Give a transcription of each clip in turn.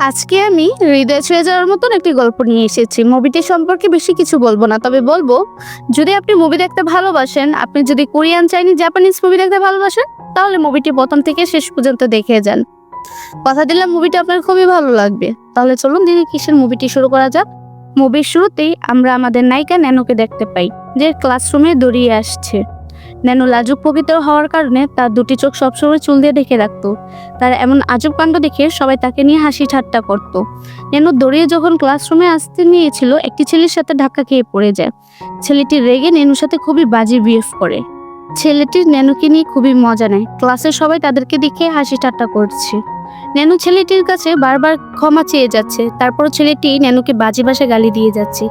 আজকে আমি হৃদয় ছুঁয়ে যাওয়ার মতন একটি গল্প নিয়ে এসেছি। মুভিটি সম্পর্কে বেশি কিছু বলব না, তবে বলব, যদি আপনি মুভি দেখতে ভালোবাসেন, আপনি যদি কোরিয়ান, চাইনিজ, জাপানিজ মুভি দেখতে ভালোবাসেন, তাহলে মুভিটি প্রথম থেকে শেষ পর্যন্ত দেখে যান। কথা দিলাম মুভিটা আপনার খুবই ভালো লাগবে। তাহলে চলুন দিদি কিসের মুভিটি শুরু করা যাক। মুভির শুরুতেই আমরা আমাদের নায়িকা ন্যানোকে দেখতে পাই, যে ক্লাসরুমে দড়িয়ে আসছে। ন্যানো লাজুক পবিত্র হওয়ার কারণে তার দুটি চোখ সবসময় চুল দিয়ে ঢেকে রাখত। তার এমন আজব কাণ্ড দেখে সবাই তাকে নিয়ে হাসি ঠাট্টা করত। নেনু দৌড়িয়ে যখন ক্লাসরুমে আসতে নিয়েছিল, একটি ছেলের সাথে ধাক্কা খেয়ে পড়ে যায়। ছেলেটি রেগে নেনুর সাথে খুবই বাজে বিহেভ করে। ছেলেটি নেনুকে নিয়ে খুবই মজা নেয়। ক্লাসের সবাই তাদেরকে দেখে হাসি ঠাট্টা করছে। নেনু ছেলেটির কাছে বারবার ক্ষমা চেয়ে যাচ্ছে। তারপর ছেলেটি নেনুকে বাজে বাসে গালি দিয়ে যাচ্ছে।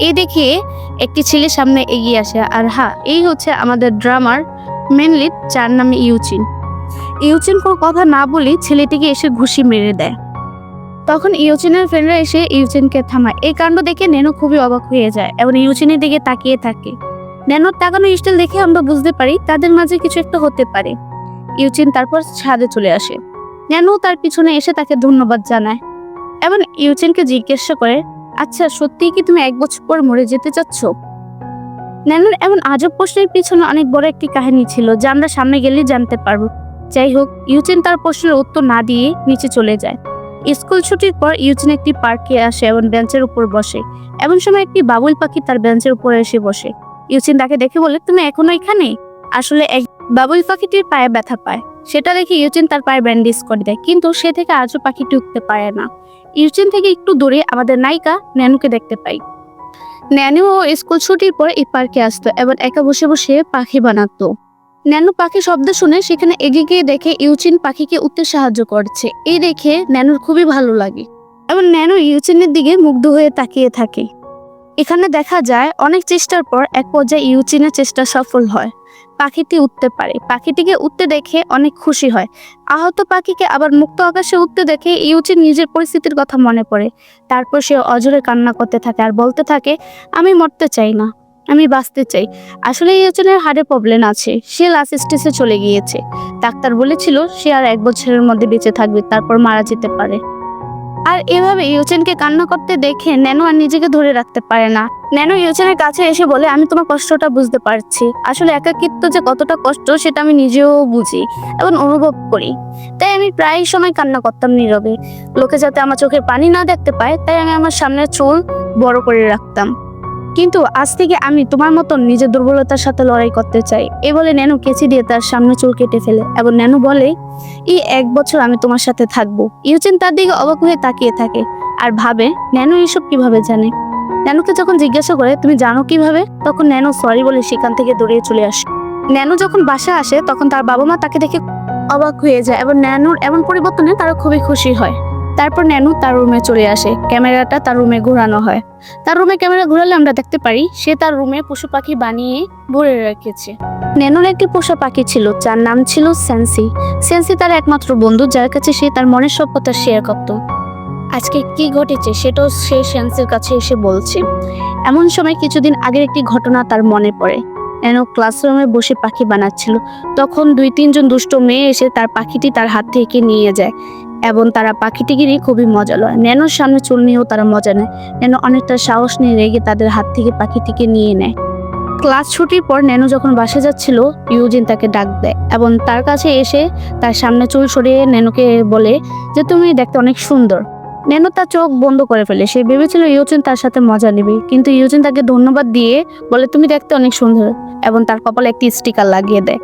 এই দেখে একটি ছেলে সামনে এগিয়ে আসে। আর হ্যাঁ এই হচ্ছে আমাদের ড্রামার মেনলি যার নামে ইউচিন। ইউচিন কোনো কথা না বলে ছেলেটিকে এসে ঘুষি মেরে দেয়। তখন ইউচিনের ফ্রেন্ডরা এসে ইউচিনকে থামায়। এই কাণ্ড দেখে নেনো খুবই অবাক হয়ে যায় এবং ইউচিনের দিকে তাকিয়ে থাকে। নেনোর তাকানো স্টাইল দেখে আমরা বুঝতে পারি তাদের মাঝে কিছু একটা হতে পারে। ইউচিন তারপর ছাদে চলে আসে। নেনো তার পিছনে এসে তাকে ধন্যবাদ জানায় এবং ইউচিনকে জিজ্ঞাসা করে আচ্ছা সত্যিই কি তুমি এক বছর পর মরে যেতে চাচ্ছ? ন্যানোর এমন আজব প্রশ্নের পিছনে অনেক বড় একটি কাহিনী ছিল, যা আমরা সামনে গেলেই জানতে পারব। যাই হোক, ইউচেন তার প্রশ্নের উত্তর না দিয়ে নিচে চলে যায়। স্কুল ছুটির পর ইউচেন একটি পার্কে আসে এবং বেঞ্চের উপর বসে। এমন সময় একটি বাবুল পাখি তার বেঞ্চের উপরে এসে বসে। ইউচেন তাকে দেখে বলে, তুমি এখনও এখানে? আসলে এক বাবুল পাখিটির পায়ে ব্যথা পায়। সেটা দেখে ইউচিন তার পায়ে ব্যান্ডেজ করে দেয়, কিন্তু সে থেকে আজও পাখিটি উঠতে পারে না। ইউচিন থেকে একটু দূরে আমাদের নায়িকা ন্যানুকে দেখতে পাই। ন্যানু ও স্কুল ছুটির পর এই পার্কে আসতো এবং একা বসে বসে পাখি বানাতো। ন্যানু পাখি শব্দ শুনে সেখানে এগিয়ে গিয়ে দেখে ইউচিন পাখিকে উঠতে সাহায্য করছে। এই দেখে ন্যানুর খুবই ভালো লাগে। এবং ন্যানু ইউচিনের দিকে মুগ্ধ হয়ে তাকিয়ে থাকে। এখানে দেখা যায় অনেক চেষ্টার পর এক পর্যায়ে ইউচিনের চেষ্টা সফল হয়। পাখিটি উঠতে পারে। পাখিটিকে উঠতে দেখে অনেক খুশি হয়। আহত পাখিকে আবার মুক্ত আকাশে উঠতে দেখে ইউচিন নিজের পরিস্থিতির কথা মনে পড়ে। তারপর সে অজরে কান্না করতে থাকে আর বলতে থাকে, আমি মরতে চাই না। আমি বাঁচতে চাই। আসলে ইউচিনের হাড়ে প্রবলেম আছে। সে লাস্ট চলে গিয়েছে। ডাক্তার বলেছিল সে আর এক বছরের মধ্যে বেঁচে থাকবে। তারপর মারা যেতে পারে। আর এভাবে ইউচেনকে কান্না করতে দেখে ন্যানো আর নিজেকে ধরে রাখতে পারে না। ন্যানো ইউচেনের কাছে এসে বলে, আমি তোমার কষ্টটা বুঝতে পারছি। আসলে একাকিত্ব যে কতটা কষ্ট, সেটা আমি নিজেও বুঝি এবং অনুভব করি। তাই আমি প্রায় সময় কান্না করতাম নীরবে। লোকে যাতে আমার চোখের পানি না দেখতে পায়, তাই আমি আমার সামনের চুল বড় করে রাখতাম। কিন্তু আজ থেকে আমি তোমার মতন নিজের দুর্বলতার সাথে লড়াই করতে চাই। এ বলে ন্যানু কেচি দিয়ে তার সামনে চুল কেটে ফেলে এবং ন্যানু বলে এই এক বছর আমি তোমার সাথে থাকব। ইউচেন তার দিকে অবাক হয়ে তাকিয়ে থাকে আর ভাবে ন্যানো এসব কীভাবে জানে? ন্যানোকে যখন জিজ্ঞাসা করে, তুমি জানো কীভাবে? তখন ন্যানো সরি, বলে সেখান থেকে দৌড়িয়ে চলে আসে। ন্যানো যখন বাসা আসে, তখন তার বাবা মা তাকে দেখে অবাক হয়ে যায় এবং ন্যানোর এমন পরিবর্তনে তারা খুবই খুশি হয়। তারপর ন্যানু তার রুমে চলে আসে। ক্যামেরাটা তার রুমে ঘোরানো হয়। তার রুমে ক্যামেরা ঘোরালে আমরা দেখতে পারি, সে তার রুমে পশু পাখি বানিয়ে ভরে রেখেছে। ন্যানোর একটি পোষা পাখি ছিল, যার নাম ছিল স্যান্সি। স্যান্সি তার একমাত্র বন্ধু, যার কাছে সে তার মনের সব কথা শেয়ার করত। আজকে কি ঘটেছে সেটাও সে স্যান্সির কাছে এসে বলছে। এমন সময় কিছুদিন আগের একটি ঘটনা তার মনে পড়ে। ন্যানো ক্লাসরুমে বসে পাখি বানাচ্ছিল। তখন দুই তিনজন দুষ্ট মেয়ে এসে তার পাখিটি তার হাত থেকে নিয়ে যায়। এবং তারা পাখিটিকে গিরি খুবই মজা লয়। ন্যানোর সামনে চুল নিয়েও তারা মজা নেয়। ন্যানো অনেকটা সাহস নিয়ে রেগে তাদের হাত থেকে পাখিটিকে নিয়ে নেয়। ক্লাস ছুটির পর ন্যানো যখন বাসে যাচ্ছিল, ইউজিন তাকে ডাক দেয় এবং তার কাছে এসে তার সামনে চুল সরিয়ে ন্যানোকে বলে যে, তুমি দেখতে অনেক সুন্দর। ন্যানো তার চোখ বন্ধ করে ফেলে। সে ভেবেছিল ইয়োচেন তার সাথে মজা নেবে। কিন্তু ইয়োচেন তাকে ধন্যবাদ দিয়ে বলে, তুমি দেখতে অনেক সুন্দর। এবং তার কপালে একটি স্টিকার লাগিয়ে দেয়।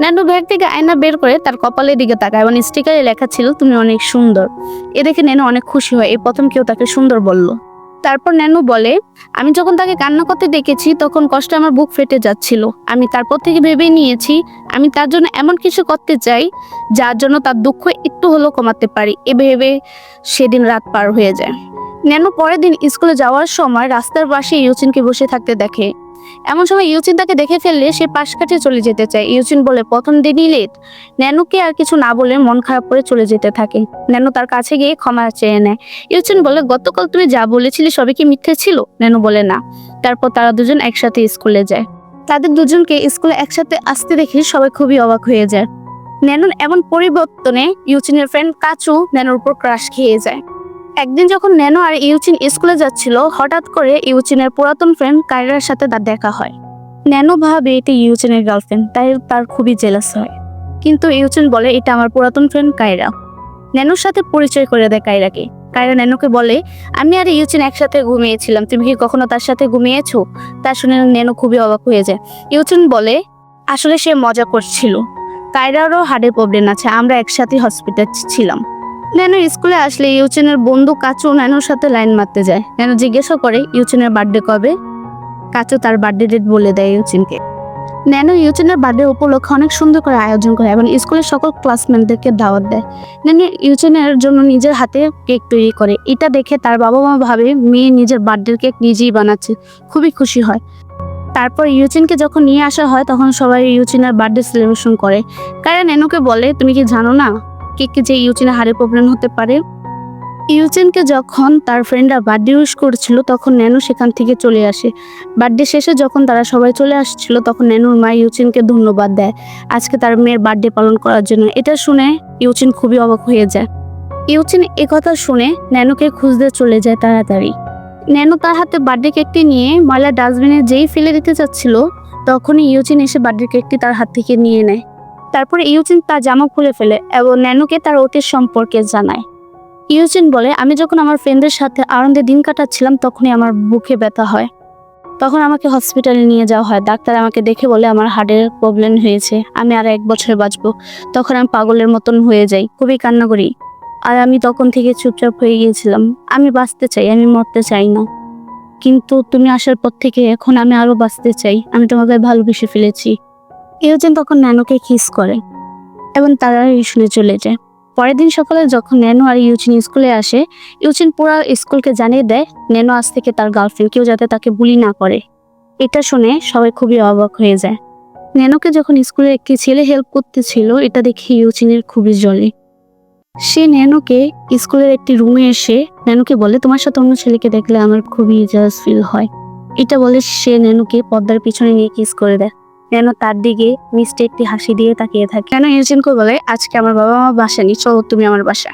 ন্যানো ব্যাগ থেকে আয়না বের করে তার কপালের দিকে তাকায় এবং স্টিকারে লেখা ছিল, তুমি অনেক সুন্দর। এ দেখে ন্যানো অনেক খুশি হয়। এই প্রথম কেউ তাকে সুন্দর বলল। তারপর ন্যানু বলে, আমি যখন তাকে কান্না করতে দেখেছি, তখন কষ্ট আমার বুক ফেটে যাচ্ছিল। আমি তারপর থেকে ভেবে নিয়েছি, আমি তার জন্য এমন কিছু করতে চাই, যার জন্য তার দুঃখ একটু হলেও কমাতে পারি। এ ভেবে সেদিন রাত পার হয়ে যায়। ন্যানো পরের দিন স্কুলে যাওয়ার সময় রাস্তার পাশে ইউচিনকে বসে থাকতে দেখে। এমন সময় ইউচিন তাকে দেখে ফেললে সে পাশ কাটিয়ে চলে যেতে চায়। ইউচিন বলে, প্রথম দিনই লেট। ন্যানুকে আর কিছু না বলে মন খারাপ করে চলে যেতে থাকে। ন্যানু তার কাছে গিয়ে ক্ষমা চেয়ে নেয়। ইউচিন বলে, গতকাল তুমি যা বলেছিলে সবই কি মিথ্যে ছিল? ন্যানু বলে, না। তারপর তারা দুজন একসাথে স্কুলে যায়। তাদের দুজনকে স্কুলে একসাথে আসতে দেখে সবাই খুবই অবাক হয়ে যায়। ন্যানুর এমন পরিবর্তনে ইউচিনের ফ্রেন্ড কাচু ন্যানুর উপর ক্রাশ খেয়ে যায়। একদিন যখন ন্যানো আর ইউচিন স্কুলে যাচ্ছিল, হঠাৎ করে ইউচিনের পুরাতন ফ্রেন্ড কায়রার সাথে তার দেখা হয়। ন্যানো ভাবে এটি ইউচিনের গার্লফ্রেন্ড তাই তার খুবই জেলাস হয়। কিন্তু ইউচিন বলে, এটা আমার পুরাতন ফ্রেন্ড কায়রা। ন্যানোর সাথে পরিচয় করে দেয় কায়রাকে। কায়রা ন্যানোকে বলে, আমি আর ইউচিন একসাথে ঘুমিয়েছিলাম। তুমি কি কখনো তার সাথে ঘুমিয়েছো? তা শুনে ন্যানো খুবই অবাক হয়ে যায়। ইউচিন বলে, আসলে সে মজা করছিল। কায়রারও হার্টের প্রবলেম আছে। আমরা একসাথে হসপিটাল ছিলাম। ন্যানো স্কুলে আসলে ইউচেনের বন্ধু কাচু ন্যানোর সাথে লাইন মারতে যায়। ন্যানো জিজ্ঞাসা করে, ইউচেনের বার্থডে কবে? কাচু তার বার্থডে ডেট বলে দেয় ইউচিনকে। ন্যানো ইউচেনের বার্থডে উপলক্ষে অনেক সুন্দর করে আয়োজন করে এবং স্কুলের সকল ক্লাসমেটদেরকে দাওয়াত দেয়। ন্যানো ইউচেনের জন্য নিজের হাতে কেক তৈরি করে। এটা দেখে তার বাবা মা ভাবে, মেয়ে নিজের বার্থডের কেক নিজেই বানাচ্ছে। খুবই খুশি হয়। তারপর ইউচিনকে যখন নিয়ে আসা হয়, তখন সবাই ইউচিনের বার্থডে সেলিব্রেশন করে। কারণ ন্যানোকে বলে, তুমি কি জানো না? কেকে যে ইউচিনের হাড়ে প্রবলেম হতে পারে। ইউচেনকে যখন তার ফ্রেন্ডরা বার্থডে উইশ করছিল, তখন ন্যানো সেখান থেকে চলে আসে। বার্থডে শেষে যখন তারা সবাই চলে আসছিল, তখন ন্যানোর মা ইউচিনকে ধন্যবাদ দেয়। আজকে তার মেয়ের বার্থডে পালন করার জন্য। এটা শুনে ইউচিন খুবই অবাক হয়ে যায়। ইউচিন কথা শুনে ন্যানোকে খুঁজতে চলে যায় তাড়াতাড়ি। ন্যানো তার হাতে বার্থডে কেকটি নিয়ে ময়লা ডাস্টবিনে যেই ফেলে দিতে চাচ্ছিল, তখনই ইউচিন এসে বার্থডে কেকটি তার হাত থেকে নিয়ে নেয়। তারপরে ইউচিন তার জামা খুলে ফেলে এবং ন্যানোকে তার অতীত সম্পর্কে জানায়। ইউচিন বলে, আমি যখন আমার ফ্রেন্ডের সাথে আনন্দে দিন কাটাচ্ছিলাম, তখনই আমার বুকে ব্যথা হয়। তখন আমাকে হসপিটালে নিয়ে যাওয়া হয়। ডাক্তার আমাকে দেখে বলে, আমার হার্টের প্রবলেম হয়েছে। আমি আর এক বছর বাঁচবো। তখন আমি পাগলের মতন হয়ে যাই। খুবই কান্না করি। আর আমি তখন থেকে চুপচাপ হয়ে গিয়েছিলাম। আমি বাঁচতে চাই, আমি মরতে চাই না। কিন্তু তুমি আসার পর থেকে এখন আমি আরও বাঁচতে চাই। আমি তোমাকে ভালোবেসে ফেলেছি। ইউচিন তখন ন্যানোকে কিস করে এবং তারা শুনে চলে যায়। পরের দিন সকালে যখন ন্যানো আর ইউচিন স্কুলে আসে, ইউচিন পুরো স্কুলকে জানিয়ে দেয় ন্যানো আজ থেকে তার গার্লফ্রেন্ড কেউ যাতে তাকে বুলি না করে। এটা শুনে সবাই খুবই অবাক হয়ে যায়। ন্যানোকে যখন স্কুলে একটি ছেলে হেল্প করতেছিল, এটা দেখে ইউচিনের খুবই জ্বলে সে ন্যানোকে স্কুলের একটি রুমে এসে ন্যানোকে বলে, তোমার সাথে অন্য ছেলেকে দেখলে আমার খুবই জাজ ফিল হয়। এটা বলে সে ন্যানোকে পদ্মার পিছনে নিয়ে কিস করে দেয়। ন্যানো তার দিকে মিষ্টি একটি হাসি দিয়ে তাকিয়ে থাকে। কেন ইউচিনকে বলে, আজকে আমার বাবা মা বাসা নি চলো তুমি আমার বাসা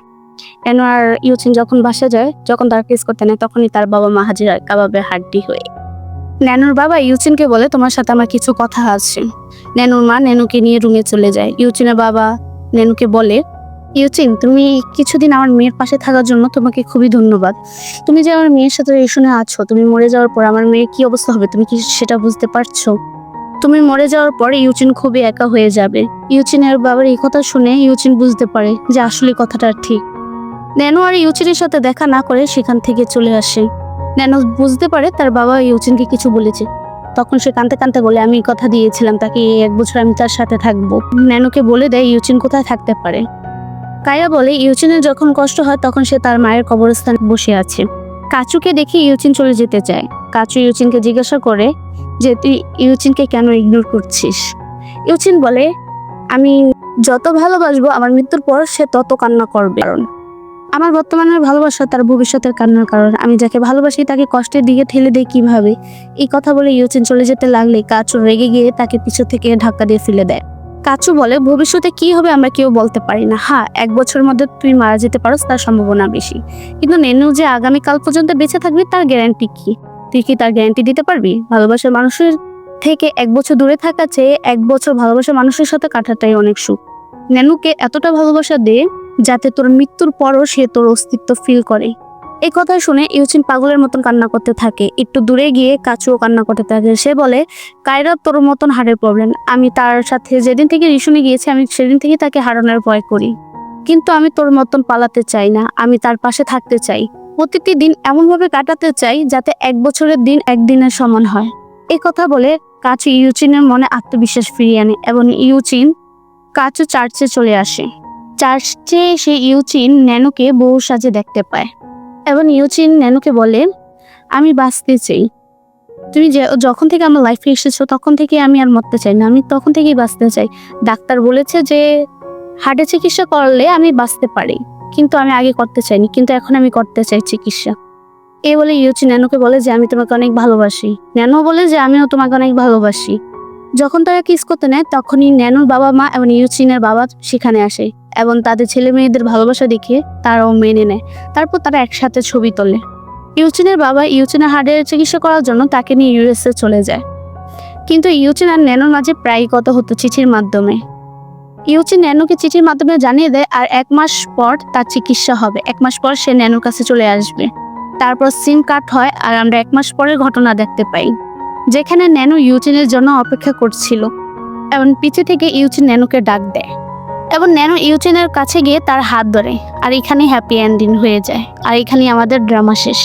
কেন আর ইউচিন যখন বাসা যায়, যখন তার কিস করতে নেয়, তখনই তার বাবা মা হাজির হয় কাবাবের হাড্ডি হয়ে। ন্যানোর বাবা ইউচিনকে বলে, তোমার সাথে আমার কিছু কথা আছে। ন্যানুর মা ন্যানোকে নিয়ে রুমে চলে যায়। ইউচিনের বাবা ন্যানোকে বলে ইউচিন তুমি কিছুদিন আমার মেয়ের পাশে থাকার জন্য তোমাকে খুবই ধন্যবাদ। তুমি যে আমার মেয়ের সাথে রিলেশনে আছো, তুমি মরে যাওয়ার পর আমার মেয়ের কি অবস্থা হবে? তুমি কি সেটা বুঝতে পারছ? তুমি মরে যাওয়ার পরে ইউচিন খুবই একা হয়ে যাবে। ইউচিনের বাবার এই কথা শুনে ইউচিন বুঝতে পারে যে আসলে কথাটা ঠিক। ন্যানো আর ইউচিনের সাথে দেখা না করে সেখান থেকে চলে আসে। ন্যানো বুঝতে পারে তার বাবা ইউচিনকে কিছু বলেছে। তখন সে কানতে কানতে বলে, আমি কথা দিয়েছিলাম তাকে এক বছর আমি তার সাথে থাকব। ন্যানোকে বলে দেয়, ইউচিন কোথায় থাকতে পারে? কায়া বলে, ইউচিনের যখন কষ্ট হয়, তখন সে তার মায়ের কবরস্থানে বসে আছে। কাচুকে দেখে ইউচিন চলে যেতে চায়। কাচু ইউচিনকে জিজ্ঞাসা করে যে, তুই ইউচিনকে কেন ইগনোর করছিস? ইউচিন বলে, আমি যত ভালোবাসবো আমার মৃত্যুর পর সে তত কান্না করবে। কারণ আমার বর্তমানের ভালোবাসা তার ভবিষ্যতের কান্নার কারণ। আমি যাকে ভালোবাসি তাকে কষ্টের দিকে ঠেলে দেই কীভাবে? এই কথা বলে ইউচিন চলে যেতে লাগলে কাচু রেগে গিয়ে তাকে পিছু থেকে ধাক্কা দিয়ে ফেলে দেয়। কাচু বলে, ভবিষ্যতে কি হবে আমরা কেউ বলতে পারি না। হ্যাঁ এক বছরের মধ্যে তুই মারা যেতে পারোস, তার সম্ভাবনা বেশি। কিন্তু নেনু যে আগামীকাল পর্যন্ত বেঁচে থাকবি তার গ্যারান্টি কি? তুই কি তার গ্যারান্টি দিতে পারবি? ভালোবাসার মানুষের থেকে এক বছর দূরে থাকা চেয়ে এক বছর ভালোবাসার মানুষের সাথে কাটাটাই অনেক সুখ। নেনুকে এতটা ভালোবাসা দে যাতে তোর মৃত্যুর পরও সে তোর অস্তিত্ব ফিল করে। এই কথা শুনে ইউচিন পাগলের মতন কান্না করতে থাকে। একটু দূরে গিয়ে কাচুও কান্না করতে থাকে। সে বলে, কায়রা, তোর মতন হাড়ের প্রবলেম আমি তার সাথে যেদিন থেকে রিসুনে গিয়েছি, আমি সেদিন থেকে তাকে হারানোর ভয় করি। কিন্তু আমি তোর মতন পালাতে চাই না। আমি তার পাশে থাকতে চাই। প্রতিটি দিন এমনভাবে কাটাতে চাই যাতে এক বছরের দিন একদিনের সমান হয়। এই কথা বলে কাচু ইউচিনের মনে আত্মবিশ্বাস ফিরিয়ে আনে এবং ইউচিন কাচু চার্চে চলে আসে। চার্চে সে ইউচিন ন্যানোকে বউ সাজে দেখতে পায় এবং ইউচিন ন্যানোকে বলে, আমি বাঁচতে চাই। তুমি যে, যখন থেকে আমার লাইফে এসেছ তখন থেকে আমি আর মরতে চাই না, আমি তখন থেকেই বাঁচতে চাই। ডাক্তার বলেছে যে, হার্টের চিকিৎসা করলে আমি বাঁচতে পারি। কিন্তু আমি আগে করতে চাইনি, কিন্তু এখন আমি করতে চাই চিকিৎসা এ বলে ইউচি ন্যানোকে বলে যে, আমি তোমাকে অনেক ভালোবাসি। ন্যানো বলে যে, আমিও তোমাকে অনেক ভালোবাসি। যখন তারা কিস করতে নেয়, তখনই ন্যানোর বাবা মা এবং ইউচিনের বাবা সেখানে আসে এবং তাদের ছেলে মেয়েদের ভালোবাসা দেখে তারাও মেনে নেয়। তারপর তারা একসাথে ছবি তোলে। ইউচিনের বাবা ইউচিনের হার্টের চিকিৎসা করার জন্য তাকে নিয়ে ইউএসএ চলে যায়। কিন্তু ইউচিন আর ন্যানোর মাঝে প্রায় কথা হতো চিঠির মাধ্যমে। ইউচিন ন্যানোকে চিঠির মাধ্যমে জানিয়ে দেয়, আর এক মাস পর তার চিকিৎসা হবে। এক মাস পর সে ন্যানোর কাছে চলে আসবে। তারপর সিম কাট হয় আর আমরা এক মাস পরের ঘটনা দেখতে পাই। যেখানে ন্যানো ইউচিনের জন্য অপেক্ষা করছিল। এবং পিছে থেকে ইউচিন ন্যানোকে ডাক দেয়। এবং ন্যানো ইউচিনের কাছে গিয়ে তার হাত ধরে। আর এখানে হ্যাপি এন্ডিং হয়ে যায়। আর এখানে আমাদের ড্রামা শেষ।